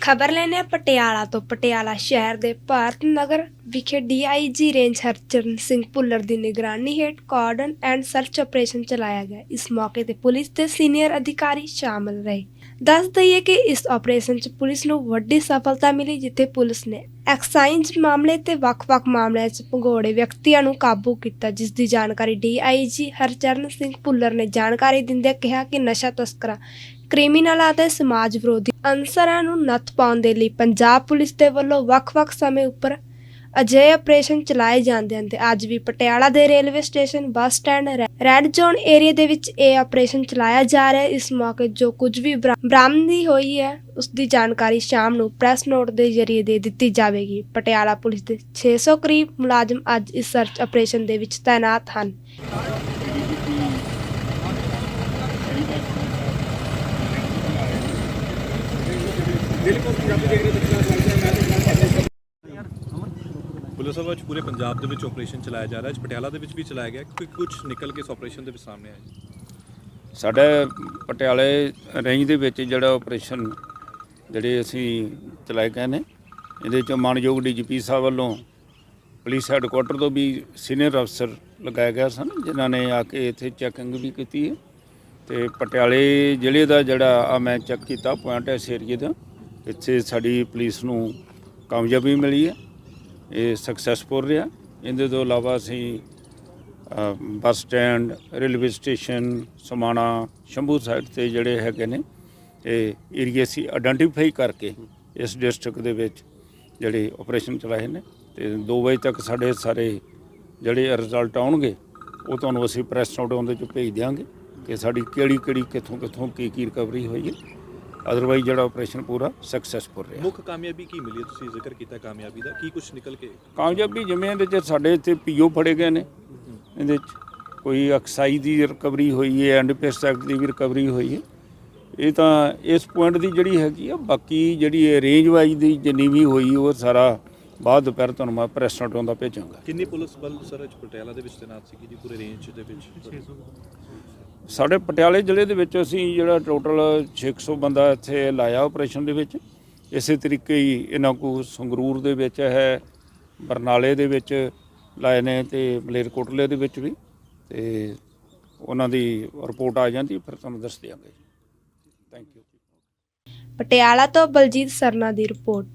ਖਬਰ ਲੈਣੇ ਪਟਿਆਲਾ ਤੋਂ, ਪਟਿਆਲਾ ਸ਼ਹਿਰ ਦੇ ਭਾਰਤ ਨਗਰ ਵਿਖੇ ਡੀਆਈਜੀ ਰੇਂਜ ਹਰਚਰਨ ਸਿੰਘ ਭੁੱਲਰ ਦੀ ਨਿਗਰਾਨੀ ਹੇਠ ਕਾਰਡਨ ਐਂਡ ਸਰਚ ਆਪਰੇਸ਼ਨ ਚਲਾਇਆ ਗਿਆ। ਇਸ ਮੌਕੇ ਤੇ ਪੁਲਿਸ ਦੇ ਸੀਨੀਅਰ ਅਧਿਕਾਰੀ ਸ਼ਾਮਲ ਰਹੇ। ਦੱਸ ਦਈਏ ਕਿ ਇਸ ਆਪਰੇਸ਼ਨ 'ਚ ਪੁਲਿਸ ਨੂੰ ਵੱਡੀ ਸਫਲਤਾ ਮਿਲੀ, ਜਿੱਥੇ ਪੁਲਿਸ ਨੇ ਐਕਸਾਈਜ਼ ਮਾਮਲੇ ਤੇ ਵੱਖ-ਵੱਖ ਮਾਮਲਿਆਂ 'ਚ ਭੰਗੋੜੇ ਵਿਅਕਤੀਆਂ ਨੂੰ ਕਾਬੂ ਕੀਤਾ ਜਿਸ ਦੀ ਜਾਣਕਾਰੀ ਡੀਆਈਜੀ ਹਰਚਰਨ ਸਿੰਘ ਭੁੱਲਰ ਨੇ ਜਾਣਕਾਰੀ ਦਿੰਦਿਆਂ ਕਿਹਾ ਕਿ ਨਸ਼ਾ ਤਸਕਰਾਂ, ਕ੍ਰਿਮੀਨਲਾਂ ਅਤੇ ਸਮਾਜ ਵਿਰੋਧੀ ਅਨਸਰਾਂ ਨੂੰ ਨੱਥ ਪਾਉਣ ਦੇ ਲਈ ਪੰਜਾਬ ਪੁਲਿਸ ਦੇ ਵੱਲੋਂ ਵੱਖ-ਵੱਖ ਸਮੇਂ ਉੱਪਰ ਅਜਿਹੇ ਆਪਰੇਸ਼ਨ ਚਲਾਏ ਜਾਂਦੇ ਹਨ ਤੇ ਅੱਜ ਵੀ ਪਟਿਆਲਾ ਦੇ railway station bus stand red zone area ਦੇ ਵਿੱਚ ਇਹ ਆਪਰੇਸ਼ਨ ਚਲਾਇਆ ਜਾ ਰਿਹਾ ਹੈ। ਇਸ ਮੌਕੇ ਜੋ ਕੁਝ ਵੀ ਬਰਾਮਦੀ ਹੋਈ ਹੈ ਉਸ ਦੀ ਜਾਣਕਾਰੀ ਸ਼ਾਮ ਨੂੰ ਪ੍ਰੈਸ ਨੋਟ ਦੇ ਜ਼ਰੀਏ ਦੇ ਦਿੱਤੀ ਜਾਵੇਗੀ। ਪਟਿਆਲਾ ਪੁਲਿਸ ਦੇ 600 ਕਰੀਬ ਮੁਲਾਜ਼ਮ ਅੱਜ ਇਸ ਸਰਚ ਆਪਰੇਸ਼ਨ ਦੇ ਵਿੱਚ ਤਾਇਨਾਤ ਹਨ। ਪੁਲਿਸ ਵੱਲੋਂ ਅੱਜ ਪੂਰੇ ਪੰਜਾਬ ਦੇ ਵਿੱਚ ਆਪਰੇਸ਼ਨ ਚਲਾਇਆ ਜਾ ਰਿਹਾ ਹੈ ਪਟਿਆਲਾ ਦੇ ਵਿੱਚ ਵੀ ਚਲਾਇਆ ਗਿਆ। ਕਿ ਕੁਝ ਨਿਕਲ ਕੇ ਇਸ ਆਪਰੇਸ਼ਨ ਦੇ ਵਿੱਚ ਸਾਹਮਣੇ ਆਇਆ ਜੀ? ਸਾਡੇ ਪਟਿਆਲੇ ਰੇਂਜ ਦੇ ਵਿੱਚ ਜਿਹੜਾ ਆਪਰੇਸ਼ਨ ਜਿਹੜੇ ਅਸੀਂ ਚਲਾਏ ਗਏ ਨੇ, ਇਹਦੇ ਚ ਮਾਨਯੋਗ ਡੀਜੀਪੀ ਸਾਹਿਬ ਵੱਲੋਂ ਪੁਲਿਸ ਹੈੱਡਕੁਆਟਰ ਤੋਂ ਵੀ ਸੀਨੀਅਰ ਅਫਸਰ ਲਗਾਇਆ ਗਿਆ ਸਨ, ਜਿਨ੍ਹਾਂ ਨੇ ਆ ਕੇ ਇੱਥੇ ਚੈਕਿੰਗ ਵੀ ਕੀਤੀ ਹੈ। ਤੇ ਪਟਿਆਲੇ ਜ਼ਿਲ੍ਹੇ ਦਾ ਜਿਹੜਾ ਆ ਮੈਂ ਚੈੱਕ ਕੀਤਾ ਪੁਆਇੰਟ ਇਸ ਏਰੀਏ ਦਾ, ਇੱਥੇ ਸਾਡੀ ਪੁਲਿਸ ਨੂੰ ਕਾਮਯਾਬੀ ਮਿਲੀ ਹੈ। ਇਹ ਸਕਸੈਸਫੁਲ ਰਿਹਾ। ਇਹਦੇ ਤੋਂ ਇਲਾਵਾ ਅਸੀਂ bus stand, railway station, Samana, Shambhu side ਤੇ ਜਿਹੜੇ ਹੈਗੇ ਨੇ ਇਹ ਏਰੀਏ ਸੀ ਆਇਡੈਂਟੀਫਾਈ ਕਰਕੇ ਇਸ ਡਿਸਟ੍ਰਿਕਟ ਦੇ ਵਿੱਚ ਜਿਹੜੇ ਆਪਰੇਸ਼ਨ ਚਲਾਏ ਨੇ। ਤੇ 2 ਵਜੇ ਤੱਕ ਸਾਡੇ ਸਾਰੇ ਜਿਹੜੇ ਰਿਜ਼ਲਟ ਆਉਣਗੇ, ਉਹ ਤੁਹਾਨੂੰ ਅਸੀਂ ਪ੍ਰੈਸ ਨੋਟ ਉਹਦੇ ਚ ਭੇਜ ਦਿਆਂਗੇ ਕਿ ਸਾਡੀ ਕਿਹੜੀ ਕਿਹੜੀ ਕਿੱਥੋਂ ਕਿੱਥੋਂ ਕੀ ਕੀ ਰਿਕਵਰੀ ਹੋਈ ਹੈ। ਅਦਰਵਾਈਜ਼ ਜਿਹੜਾ ਆਪਰੇਸ਼ਨ ਪੂਰਾ ਸਕਸੈਸਫੁਲ ਰਿਹਾ। ਮੁੱਖ ਕਾਮਯਾਬੀ ਕੀ ਮਿਲੀ ਹੈ? ਤੁਸੀਂ ਜ਼ਿਕਰ ਕੀਤਾ ਕਾਮਯਾਬੀ ਦਾ। ਕੀ ਕੁਝ ਨਿਕਲ ਕੇ ਕਾਮਯਾਬੀ ਜਿਵੇਂ ਇਹਦੇ ਚ ਸਾਡੇ ਇੱਥੇ ਪੀਓ ਫੜੇ ਗਏ ਨੇ। ਇਹਦੇ ਚ ਕੋਈ ਅਕਸਾਈ ਦੀ ਰਿਕਵਰੀ ਹੋਈ ਹੈ ਐਂਡਪੈਸਟ ਐਕਟ ਦੀ ਵੀ ਰਿਕਵਰੀ ਹੋਈ ਹੈ। ਇਹ ਤਾਂ ਇਸ ਪੁਆਇੰਟ ਦੀ ਜਿਹੜੀ ਹੈਗੀ ਆ ਬਾਕੀ ਜਿਹੜੀ ਇਹ ਰੇਂਜ ਵਾਈਜ਼ ਦੀ ਜਿੰਨੀ ਵੀ ਹੋਈ ਉਹ ਸਾਰਾ ਬਾਅਦ ਦੁਪਹਿਰ ਤੁਹਾਨੂੰ ਮੈਂ ਪ੍ਰੈਸ ਨੋਟ ਦਾ ਭੇਜਾਂਗਾ। ਕਿੰਨੀ ਪੁਲਿਸ ਬਲ ਸਰ ਅੱਜ ਪਟਿਆਲਾ ਦੇ ਵਿੱਚ ਤੈਨਾਤ ਸੀਗੀ ਜੀ ਪੂਰੇ ਰੇਂਜ ਦੇ ਵਿੱਚ? ਸਾਡੇ ਪਟਿਆਲੇ ਜ਼ਿਲ੍ਹੇ ਦੇ ਵਿੱਚ ਅਸੀਂ ਜਿਹੜਾ ਟੋਟਲ 600 ਬੰਦਾ ਇੱਥੇ ਲਾਇਆ ਆਪਰੇਸ਼ਨ ਦੇ ਵਿੱਚ। ਇਸੇ ਤਰੀਕੇ ਹੀ ਇਹਨਾਂ ਕੋ ਸੰਗਰੂਰ ਦੇ ਵਿੱਚ ਹੈ, ਬਰਨਾਲੇ ਦੇ ਵਿੱਚ ਲਾਏ ਨੇ ਤੇ ਮਲੇਰਕੋਟਲੇ ਦੇ ਵਿੱਚ ਵੀ ਤੇ ਉਹਨਾਂ ਦੀ ਰਿਪੋਰਟ ਆ ਜਾਂਦੀ ਫਿਰ ਤੁਹਾਨੂੰ ਦੱਸ ਦਿਆਂਗੇ। ਥੈਂਕ ਯੂ ਪਟਿਆਲਾ ਤੋਂ ਬਲਜੀਤ ਸਰਨਾ ਦੀ ਰਿਪੋਰਟ